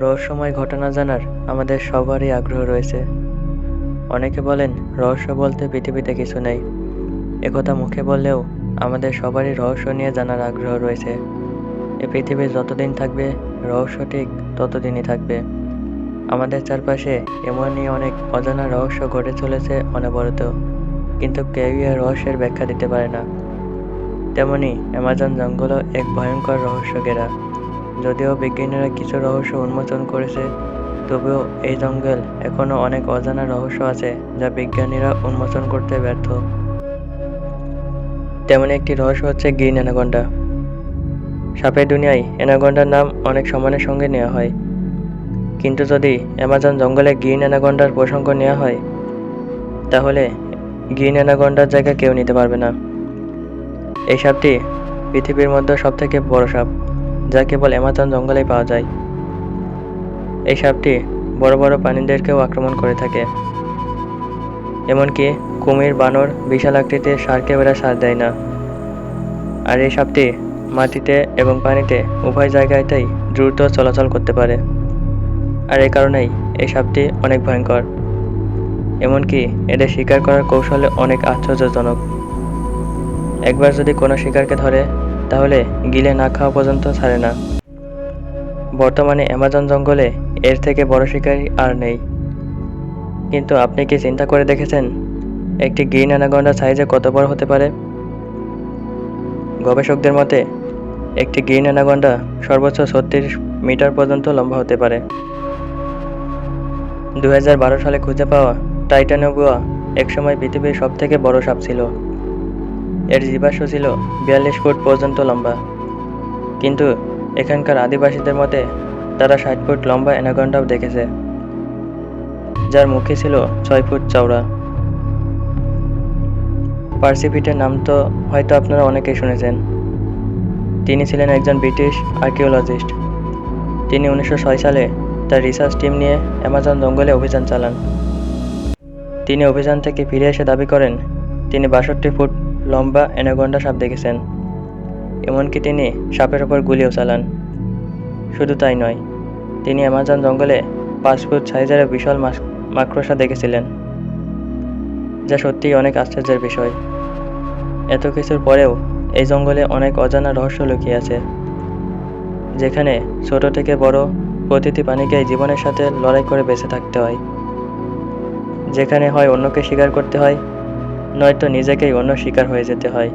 রহস্যময় ঘটনা জানার আমাদের সবারই আগ্রহ রয়েছে। অনেকে বলেন, রহস্য বলতে পৃথিবীতে কিছু নেই। একথা মুখে বললেও আমাদের সবারই রহস্য নিয়ে জানার আগ্রহ রয়েছে। এ পৃথিবী যতদিন থাকবে, রহস্য ঠিক ততদিনই থাকবে। আমাদের চারপাশে এমনই অনেক অজানা রহস্য ঘটে চলেছে অনবরত, কিন্তু কেউই আর রহস্যের ব্যাখ্যা দিতে পারে না। তেমনি অ্যামাজন জঙ্গলও এক ভয়ঙ্কর রহস্য ঘেরা। যদিও বিজ্ঞানীরা কিছু রহস্য উন্মোচন করেছে, তবুও এই জঙ্গল এখনও অনেক অজানা রহস্য আছে যা বিজ্ঞানীরা উন্মোচন করতে ব্যর্থ। তেমন একটি রহস্য হচ্ছে গ্রিন অ্যানাকন্ডা সাপের দুনিয়ায় অ্যানাকন্ডার নাম অনেক সম্মানের সঙ্গে নেওয়া হয়। কিন্তু যদি অ্যামাজন জঙ্গলে গ্রিন অ্যানাকন্ডার প্রসঙ্গ নেওয়া হয়, তাহলে গ্রিন অ্যানাকন্ডার জায়গা কেউ নিতে পারবে না। এই সাপটি পৃথিবীর মধ্যে সবথেকে বড় সাপ। যা কেবল অ্যামাজন জঙ্গলেই পাওয়া যায়। এই সাপটি বড় বড় প্রাণীদেরকেও আক্রমণ করে থাকে। এমনকি কুমির, বানর, বিশাল আকৃতির সারকে এরা সার দেয় না। আর এই সাপটি মাটিতে এবং পানিতে উভয় জায়গাতেই দ্রুত চলাচল করতে পারে। আর এই কারণেই এই সাপটি অনেক ভয়ঙ্কর। এমনকি এদের শিকার করার কৌশল অনেক আশ্চর্যজনক। একবার যদি কোনো শিকারকে ধরে তাহলে গিলে না খাওয়া পর্যন্ত ছাড়ে না। বর্তমানে অ্যামাজন জঙ্গলে এর থেকে বড় শিকারী আর নেই। কিন্তু আপনি কি চিন্তা করে দেখেছেন একটি গ্রিন অ্যানাগন্ডা সাইজে কত বড় হতে পারে? গবেষকদের মতে, একটি গ্রিন অ্যানাগন্ডা সর্বোচ্চ ছত্রিশ মিটার পর্যন্ত লম্বা হতে পারে। দু হাজার বারো সালে খুঁজে পাওয়া টাইটানোবুয়া একসময় পৃথিবীর সবথেকে বড় সাপ ছিল। এর জীবাশ্ম ছিল বিয়াল্লিশ ফুট পর্যন্ত লম্বা। কিন্তু এখানকার আদিবাসীদের মতে তারা ষাট ফুট লম্বা অ্যানাকন্ডাও দেখেছে, যার মুখে ছিল ছয় ফুট চওড়া। পার্সিপিটের নাম তো হয়তো আপনারা অনেকেই শুনেছেন। তিনি ছিলেন একজন ব্রিটিশ আর্কিওলজিস্ট। তিনি উনিশশো ছয় সালে তার রিসার্চ টিম নিয়ে অ্যামাজন জঙ্গলে অভিযান চালান। তিনি অভিযান থেকে ফিরে এসে দাবি করেন, তিনি বাষট্টি ফুট লম্বা অ্যানাকন্ডা সাপ দেখেছেন। এমনকি তিনি সাপের ওপর গুলিও চালান। শুধু তাই নয়, তিনি অ্যামাজন জঙ্গলে পাঁচ ফুট সাইজের বিশাল মাকড়সা দেখেছিলেন, যা সত্যিই অনেক আশ্চর্যের বিষয়। এত কিছুর পরেও এই জঙ্গলে অনেক অজানা রহস্য লুকিয়ে আছে, যেখানে ছোট থেকে বড় প্রতিটি প্রাণীকেই জীবনের সাথে লড়াই করে বেঁচে থাকতে হয়। যেখানে হয় অন্যকে শিকার করতে হয় নয়তো নিজেকেই অন্য শিকার হয়ে যেতে হয়।